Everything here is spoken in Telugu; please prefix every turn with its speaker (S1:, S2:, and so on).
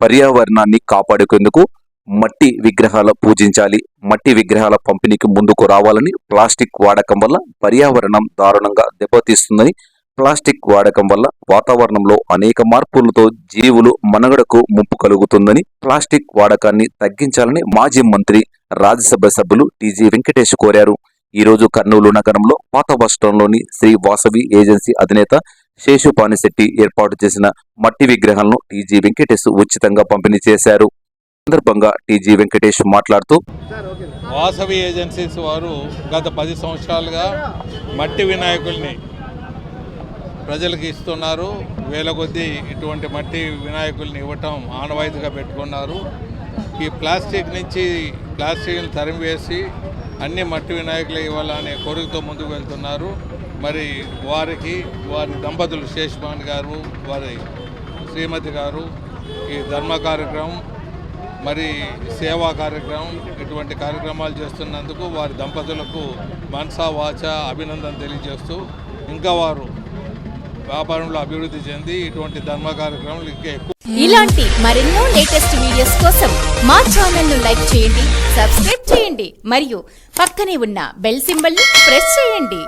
S1: పర్యావరణాన్ని కాపాడుకేందుకు మట్టి విగ్రహాల పూజించాలి. మట్టి విగ్రహాల పంపిణీకి ముందుకు రావాలని ప్లాస్టిక్ వాడకం వల్ల పర్యావరణం దారుణంగా దెబ్బతీస్తుందని ప్లాస్టిక్ వాడకం వల్ల వాతావరణంలో అనేక మార్పులతో జీవులు మనుగడకు ముప్పు కలుగుతుందని ప్లాస్టిక్ వాడకాన్ని తగ్గించాలని మాజీ మంత్రి రాజ్యసభ సభ్యులు టీజీ వెంకటేష్ కోరారు. ఈరోజు కర్నూలు నగరంలో పాత బస్టాండ్లోని శ్రీ వాసవి ఏజెన్సీ అధినేత శేషు పానిశెట్టి ఏర్పాటు చేసిన మట్టి విగ్రహాలను టీజీ వెంకటేష్ ఉచితంగా పంపిణీ చేశారు. సందర్భంగా టీజీ వెంకటేష్ మాట్లాడుతూ
S2: వాసవి ఏజెన్సీస్ వారు గత పది సంవత్సరాలుగా మట్టి వినాయకుల్ని ప్రజలకు ఇస్తున్నారు. వేల కొద్దీ ఇటువంటి మట్టి వినాయకుల్ని ఇవ్వటం ఆనవాయితీగా పెట్టుకున్నారు. ఈ ప్లాస్టిక్ నుంచి ప్లాస్టిక్ని తరిమివేసి అన్ని మట్టి వినాయకులు ఇవ్వాలనే కోరికతో ముందుకు వెళ్తున్నారు. మరి వారికి వారి దంపతులు శేషమాన్ గారు వారి శ్రీమతి గారు ఈ ధర్మ కార్యక్రమం మరి సేవా కార్యక్రమం ఇటువంటి కార్యక్రమాలు చేస్తున్నందుకు వారి దంపతులకు మనసా వాచ అభినందన తెలియజేస్తూ ఇంకా వారు వ్యాపారంలో అభివృద్ధి చెంది ఇటువంటి ధర్మ కార్యక్రమాలు ఇంకా ఎక్కువ
S3: ఇలాంటి మరెన్నో లేటెస్ట్ వీడియోస్ కోసం మా ఛానల్ను లైక్ చేయండి సబ్స్క్రైబ్ చేయండి మరియు పక్కనే ఉన్న బెల్ సింబల్ ప్రెస్ చేయండి.